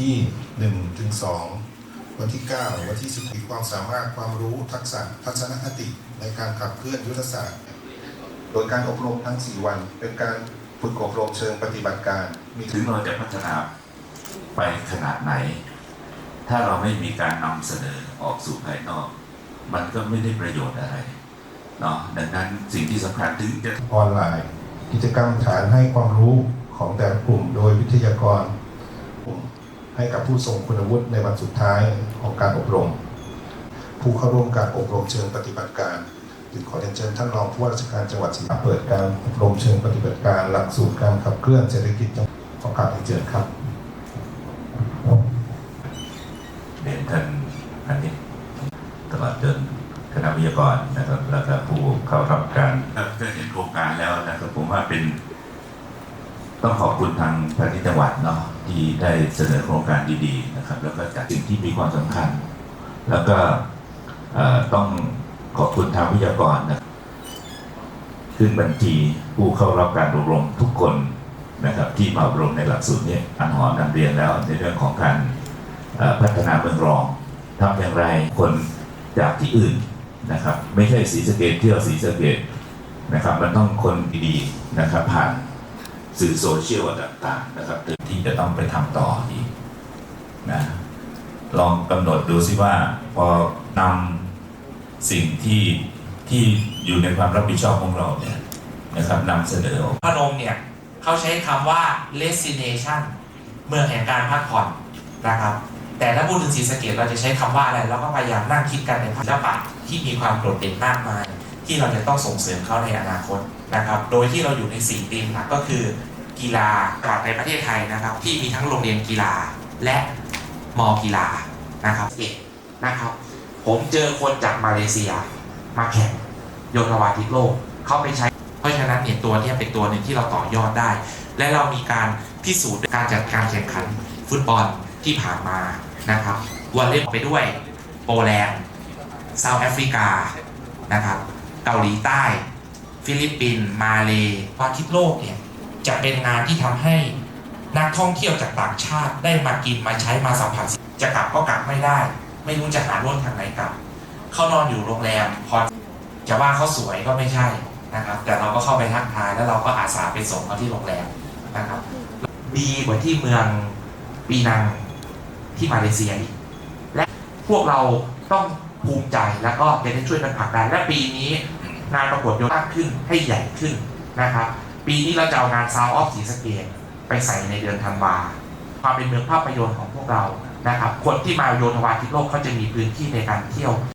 ที่1ถึง2วันที่ 9 วันที่10มีความสามารถความรู้ทักษะทัศนคติในการขับเคลื่อนยุทธศาสตร์ โดยการอบรมทั้ง 4 วัน เป็นการฝึกอบรมเชิงปฏิบัติการ มีถึงเราจะพัฒนาไปขนาดไหน ถ้าเราไม่มีการนำเสนอออกสู่ภายนอก มันก็ไม่ได้ประโยชน์อะไรเนาะดังนั้นสิ่งที่สำคัญถึงจะออนไลน์ กิจกรรมฐานให้ความรู้ของแต่ละกลุ่มโดยวิทยากรกลุ่ม ให้กับผู้ส่งคุณวุฒิในวันสุดท้ายของการอบรม ผู้เข้าร่วมการอบรมเชิงปฏิบัติการจึงขอเรียนเชิญท่านรองผู้ว่าราชการจังหวัดศรีสะเกษเปิดการอบรมเชิงปฏิบัติการหลักสูตรการขับเคลื่อนเศรษฐกิจจังหวัดขอกราบเรียนเชิญครับเรียนท่านอันนี้ตลอดจนคณะวิทยากรนะครับแล้วก็ผู้เข้ารับการก็เห็นโครงการแล้วนะครับผมว่าเป็น ต้องขอบคุณทางพาณิชย์จังหวัดเนาะที่ได้เสนอโครงการดีๆนะครับ แล้วก็จากสิ่งที่มีความสำคัญ แล้วก็ต้องขอบคุณทางวิทยากรนะขึ้นบัญชีผู้เข้ารับการอบรมทุกคนนะครับ ที่มาอบรมในหลักสูตรนี้อันหอมนำเรียนแล้วในเรื่องของการพัฒนาเมืองรองทำอย่างไรคนจากที่อื่นนะครับ ไม่ใช่สีสเกตเที่ยวสีสเกตนะครับ มันต้องคนดีๆนะครับผ่าน สื่อโซเชียลต่างๆนะครับที่จะต้องไปทำต่ออีกนะลองกำหนดดูสิว่าพอนำสิ่งที่ที่อยู่ในความรับผิดชอบของเราเนี่ยนะครับนำเสนอออกพนมเนี่ยเขาใช้คำว่า destination เมืองแห่งการพักผ่อนนะครับ แต่ถ้าพูดถึงศรีสะเกดเราจะใช้คำว่าอะไรเราก็พยายามนั่งคิดกันในศิลปะที่มีความโดดเด่นมากมาย ที่เราจะต้องส่งเสริมเขาในอนาคต นะครับ โดยที่เราอยู่ใน4ธีมหลักก็คือกีฬากลาดในประเทศไทยนะครับ ที่มีทั้งโรงเรียนกีฬาและมอกีฬานะครับเอกนะครับ ผมเจอคนจากมาเลเซียมาแข่งโยนวาทิตโลกเขาไปใช้ เพราะฉะนั้นเนี่ยตัวนี้เป็นตัวหนึ่งที่เราต่อยอดได้ และเรามีการพิสูจน์การจัดการแข่งขันฟุตบอลที่ผ่านมานะครับวอลเลย์บอลไปด้วยโปแลนด์เซาท์แอฟริกานะครับเกาหลีใต้ ฟิลิปปินส์มาเลวาทิตโลกเนี่ยจะเป็นงานที่ทำให้นักท่องเที่ยวจากต่างชาติได้มากินมาใช้มาสัมผัสจะกลับก็กลับไม่ได้ ไม่รู้จะหาร่นทางไหนกลับเขานอนอยู่โรงแรมพอจะว่าเขาสวยก็ไม่ใช่นะครับ แต่เราก็เข้าไปทักทายแล้วเราก็อาสาไปส่งเขาที่โรงแรมนะครับ ดีกว่าที่เมืองปีนังที่มาเลเซียอีกและพวกเราต้องภูมิใจแล้วก็จะได้ช่วยกันผลักดันและปีนี้ งานประกวดโยนตั้งขึ้นให้ใหญ่ขึ้นนะครับ ปีนี้เราจะเอางานซาวออฟสีสเกตไปใส่ในเดือนธันวาความเป็นเมืองภาพยนตร์ของพวกเรานะครับ คนที่มาโยนวาทิศโลกเขาจะมีพื้นที่ในการเที่ยว